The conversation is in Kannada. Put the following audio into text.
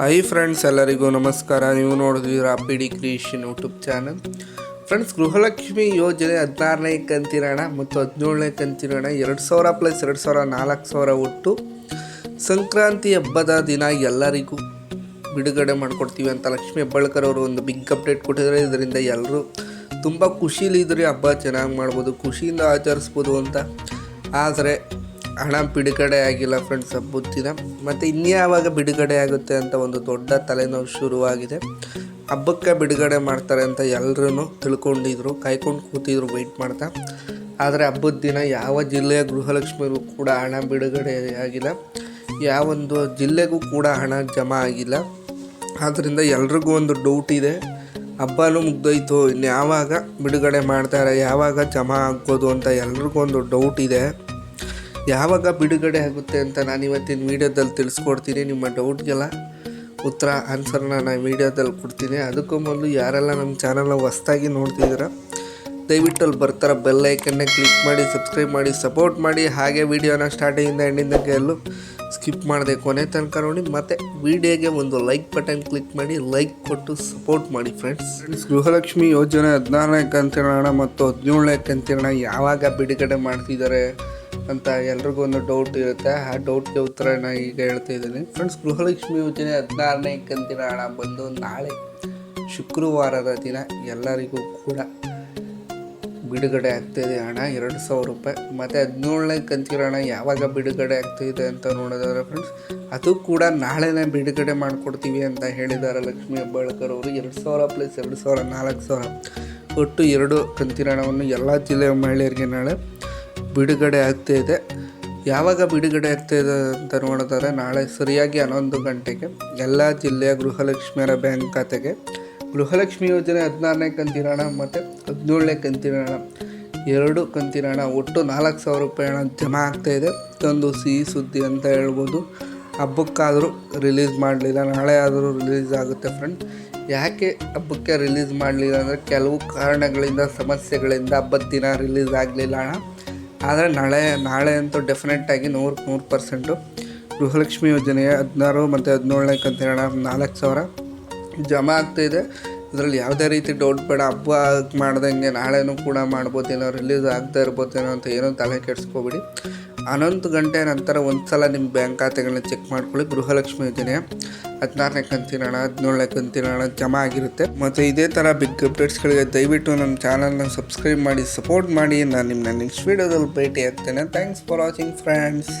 ಹೈ ಫ್ರೆಂಡ್ಸ್ ಎಲ್ಲರಿಗೂ ನಮಸ್ಕಾರ. ನೀವು ನೋಡಿದ್ವಿ BD creation YouTube channel friends Gruhalakshmi ಯೋಜನೆ ಹದಿನಾರನೇ ಕಂತಿರೋಣ ಮತ್ತು ಹದಿನೇಳನೇ ಕಂತಿರೋಣ. ಎರಡು ಸಾವಿರ ಪ್ಲಸ್ ಎರಡು ಸಾವಿರ, ನಾಲ್ಕು ಸಾವಿರ ಒಟ್ಟು ಸಂಕ್ರಾಂತಿ ಹಬ್ಬದ ದಿನ ಎಲ್ಲರಿಗೂ ಬಿಡುಗಡೆ ಮಾಡಿಕೊಡ್ತೀವಿ ಅಂತ ಲಕ್ಷ್ಮಿ ಹೆಬ್ಬಾಳ್ಕರ್ ಅವರು ಒಂದು ಬಿಗ್ ಅಪ್ಡೇಟ್ ಕೊಟ್ಟಿದ್ದಾರೆ. ಇದರಿಂದ ಎಲ್ಲರೂ ತುಂಬ ಖುಷಿಲಿದ್ರೆ ಹಬ್ಬ ಚೆನ್ನಾಗಿ ಮಾಡ್ಬೋದು, ಖುಷಿಯಿಂದ ಆಚರಿಸ್ಬೋದು ಅಂತ. ಆದರೆ ಹಣ ಬಿಡುಗಡೆ ಆಗಿಲ್ಲ ಫ್ರೆಂಡ್ಸ್ ಹಬ್ಬದ ದಿನ ಮತ್ತು ಇನ್ಯಾವಾಗ ಬಿಡುಗಡೆ ಆಗುತ್ತೆ ಅಂತ ಒಂದು ದೊಡ್ಡ ತಲೆನೋವು ಶುರುವಾಗಿದೆ. ಹಬ್ಬಕ್ಕೆ ಬಿಡುಗಡೆ ಮಾಡ್ತಾರೆ ಅಂತ ಎಲ್ಲರೂ ತಿಳ್ಕೊಂಡಿದ್ರು, ಕಾಯ್ಕೊಂಡು ಕೂತಿದ್ರು ವೆಯ್ಟ್ ಮಾಡ್ತಾ. ಆದರೆ ಹಬ್ಬದ ದಿನ ಯಾವ ಜಿಲ್ಲೆಯ ಗೃಹಲಕ್ಷ್ಮಿಗೂ ಕೂಡ ಹಣ ಬಿಡುಗಡೆ ಆಗಿಲ್ಲ. ಯಾವೊಂದು ಜಿಲ್ಲೆಗೂ ಕೂಡ ಹಣ ಜಮಾ ಆಗಿಲ್ಲ. ಆದ್ದರಿಂದ ಎಲ್ರಿಗೂ ಒಂದು ಡೌಟ್ ಇದೆ. ಹಬ್ಬನೂ ಮುಗ್ದೋಯ್ತು ಇನ್ನು ಯಾವಾಗ ಬಿಡುಗಡೆ ಮಾಡ್ತಾರೆ, ಯಾವಾಗ ಜಮಾ ಆಗ್ಬೋದು ಅಂತ ಎಲ್ರಿಗೂ ಒಂದು ಡೌಟ್ ಇದೆ. ಯಾವಾಗ ಬಿಡುಗಡೆ ಆಗುತ್ತೆ ಅಂತ ನಾನು ಇವತ್ತಿನ ವೀಡಿಯೋದಲ್ಲಿ ತಿಳಿಸ್ಕೊಡ್ತೀನಿ. ನಿಮ್ಮ ಡೌಟ್ಗೆಲ್ಲ ಉತ್ತರ ಆನ್ಸರ್ನ ನಾನು ವೀಡಿಯೋದಲ್ಲಿ ಕೊಡ್ತೀನಿ. ಅದಕ್ಕೂ ಮೊದಲು ಯಾರೆಲ್ಲ ನಮ್ಮ ಚಾನಲ್ನ ಹೊಸ್ದಾಗಿ ನೋಡ್ತಿದ್ದೀರ, ದಯವಿಟ್ಟು ಅಲ್ಲಿ ಬರ್ತಾರೆ ಬೆಲ್ ಐಕನ್ನ ಕ್ಲಿಕ್ ಮಾಡಿ ಸಬ್ಸ್ಕ್ರೈಬ್ ಮಾಡಿ ಸಪೋರ್ಟ್ ಮಾಡಿ. ಹಾಗೆ ವೀಡಿಯೋನ ಸ್ಟಾರ್ಟಿಂಗಿಂದ ಎಂಡಿಂದ ಎಲ್ಲೂ ಸ್ಕಿಪ್ ಮಾಡಿದೆ ಕೊನೆ ತನಕ ನೋಡಿ. ಮತ್ತು ವಿಡಿಯೋಗೆ ಒಂದು ಲೈಕ್ ಬಟನ್ ಕ್ಲಿಕ್ ಮಾಡಿ ಲೈಕ್ ಕೊಟ್ಟು ಸಪೋರ್ಟ್ ಮಾಡಿ ಫ್ರೆಂಡ್ಸ್ ಫ್ರೆಂಡ್ಸ್ ಗೃಹಲಕ್ಷ್ಮಿ ಯೋಜನೆ ಹದಿನಾರನೇ ಕಂತಿನ ಮತ್ತು ಹದಿನೇಳನೇ ಕಂತಿನ ಯಾವಾಗ ಬಿಡುಗಡೆ ಮಾಡ್ತಿದ್ದಾರೆ? ಅಂತ ಎಲ್ರಿಗೂ ಒಂದು ಡೌಟ್ ಇರುತ್ತೆ. ಆ ಡೌಟ್ಗೆ ಉತ್ತರ ನಾನು ಈಗ ಹೇಳ್ತಾ ಇದ್ದೀನಿ. ಫ್ರೆಂಡ್ಸ್ ಗೃಹಲಕ್ಷ್ಮಿ ಯೋಜನೆ ಹದಿನಾರನೇ ಕಂತಿನ ಹಣ ಬಂದು ನಾಳೆ ಶುಕ್ರವಾರದ ದಿನ ಎಲ್ಲರಿಗೂ ಕೂಡ ಬಿಡುಗಡೆ ಆಗ್ತಾಯಿದೆ ಹಣ ಎರಡು ಸಾವಿರ ರೂಪಾಯಿ. ಮತ್ತು ಹದಿನೇಳನೇ ಕಂತಿನ ಹಣ ಯಾವಾಗ ಬಿಡುಗಡೆ ಆಗ್ತಾಯಿದೆ ಅಂತ ನೋಡೋದಾದ್ರೆ ಫ್ರೆಂಡ್ಸ್ ಅದು ಕೂಡ ನಾಳೆನೇ ಬಿಡುಗಡೆ ಮಾಡಿಕೊಡ್ತೀವಿ ಅಂತ ಹೇಳಿದ್ದಾರೆ ಲಕ್ಷ್ಮಿ ಹೆಬ್ಬಾಳ್ಕರ್ ಅವರು. ಎರಡು ಸಾವಿರ ಪ್ಲಸ್ ಎರಡು ಸಾವಿರ, ನಾಲ್ಕು ಸಾವಿರ. ಒಟ್ಟು ಎರಡು ಕಂತಿನ ಹಣವನ್ನು ಎಲ್ಲ ಜಿಲ್ಲೆಯ ಮಹಿಳೆಯರಿಗೆ ನಾಳೆ ಬಿಡುಗಡೆ ಆಗ್ತಾ ಇದೆ. ಯಾವಾಗ ಬಿಡುಗಡೆ ಆಗ್ತಾ ಇದೆ ಅಂತ ನೋಡಿದರೆ ನಾಳೆ ಸರಿಯಾಗಿ ಹನ್ನೊಂದು ಗಂಟೆಗೆ ಎಲ್ಲ ಜಿಲ್ಲೆಯ ಗೃಹಲಕ್ಷ್ಮಿಯರ ಬ್ಯಾಂಕ್ ಖಾತೆಗೆ. ಗೃಹಲಕ್ಷ್ಮಿ ಯೋಜನೆ ಹದಿನಾರನೇ ಕಂತಿನ ಹಣ ಮತ್ತು ಹದಿನೇಳನೇ ಕಂತಿನ ಹಣ. ಎರಡು ಕಂತಿನ ಹಣ, ಒಟ್ಟು ನಾಲ್ಕು ಸಾವಿರ ರೂಪಾಯಿ ಹಣ ಜಮಾ ಆಗ್ತಾ ಇದೆ. ಇದೊಂದು ಸಿಹಿ ಸುದ್ದಿ ಅಂತ ಹೇಳ್ಬೋದು. ಹಬ್ಬಕ್ಕಾದರೂ ರಿಲೀಸ್ ಮಾಡಲಿಲ್ಲ. ನಾಳೆ ಆದರೂ ರಿಲೀಸ್ ಆಗುತ್ತೆ ಫ್ರೆಂಡ್. ಯಾಕೆ ಹಬ್ಬಕ್ಕೆ ರಿಲೀಸ್ ಮಾಡಲಿಲ್ಲ ಅಂದರೆ ಕೆಲವು ಕಾರಣಗಳಿಂದ, ಸಮಸ್ಯೆಗಳಿಂದ ಹಬ್ಬದ ದಿನ ರಿಲೀಸ್ ಆಗಲಿಲ್ಲ ಹಣ. ಆದರೆ ನಾಳೆ ನಾಳೆ ಅಂತೂ ಡೆಫಿನೆಟ್ಟಾಗಿ ನೂರು ನೂರು ಪರ್ಸೆಂಟು ಗೃಹಲಕ್ಷ್ಮಿ ಯೋಜನೆಯ ಹದಿನಾರು ಮತ್ತು ಹದಿನೇಳನೇ ಹೇಳೋಣ ನಾಲ್ಕು ಸಾವಿರ ಜಮಾ ಆಗ್ತಾಯಿದೆ ಅದರಲ್ಲಿ ಯಾವುದೇ ರೀತಿ ಡೌಟ್ ಬೇಡ. ಹಬ್ಬ ಮಾಡ್ದಂಗೆ ನಾಳೆನೂ ಕೂಡ ಮಾಡ್ಬೋದೇನೋ ರಿಲೀಸ್ ಆಗ್ತಾ ಇರ್ಬೋದೇನೋ ಅಂತ ಏನೋ ತಲೆ ಕೆಡಿಸ್ಕೋಬೇಡಿ. ಹನ್ನೊಂದು ಗಂಟೆ ನಂತರ ಒಂದು ಸಲ ನಿಮ್ಮ ಬ್ಯಾಂಕ್ ಖಾತೆಗಳನ್ನ ಚೆಕ್ ಮಾಡ್ಕೊಳ್ಳಿ. ಗೃಹಲಕ್ಷ್ಮಿ ಯೋಜನೆ ಹದಿನಾರನೇ ಕಂತಿನ ಹಣ, ಹದಿನೇಳನೇ ಕಂತಿನ ಹಣ ಜಮಾ ಆಗಿರುತ್ತೆ. ಮತ್ತು ಇದೇ ಥರ ಬಿಗ್ ಅಪ್ಡೇಟ್ಸ್ಗಳಿಗೆ ದಯವಿಟ್ಟು ನಮ್ಮ ಚಾನಲ್ನ ಸಬ್ಸ್ಕ್ರೈಬ್ ಮಾಡಿ ಸಪೋರ್ಟ್ ಮಾಡಿ. ನಾನು ನಿಮ್ಮನ್ನ ನೆಕ್ಸ್ಟ್ ವೀಡಿಯೋದಲ್ಲಿ ಭೇಟಿ ಆಗ್ತೇನೆ. Thanks for watching friends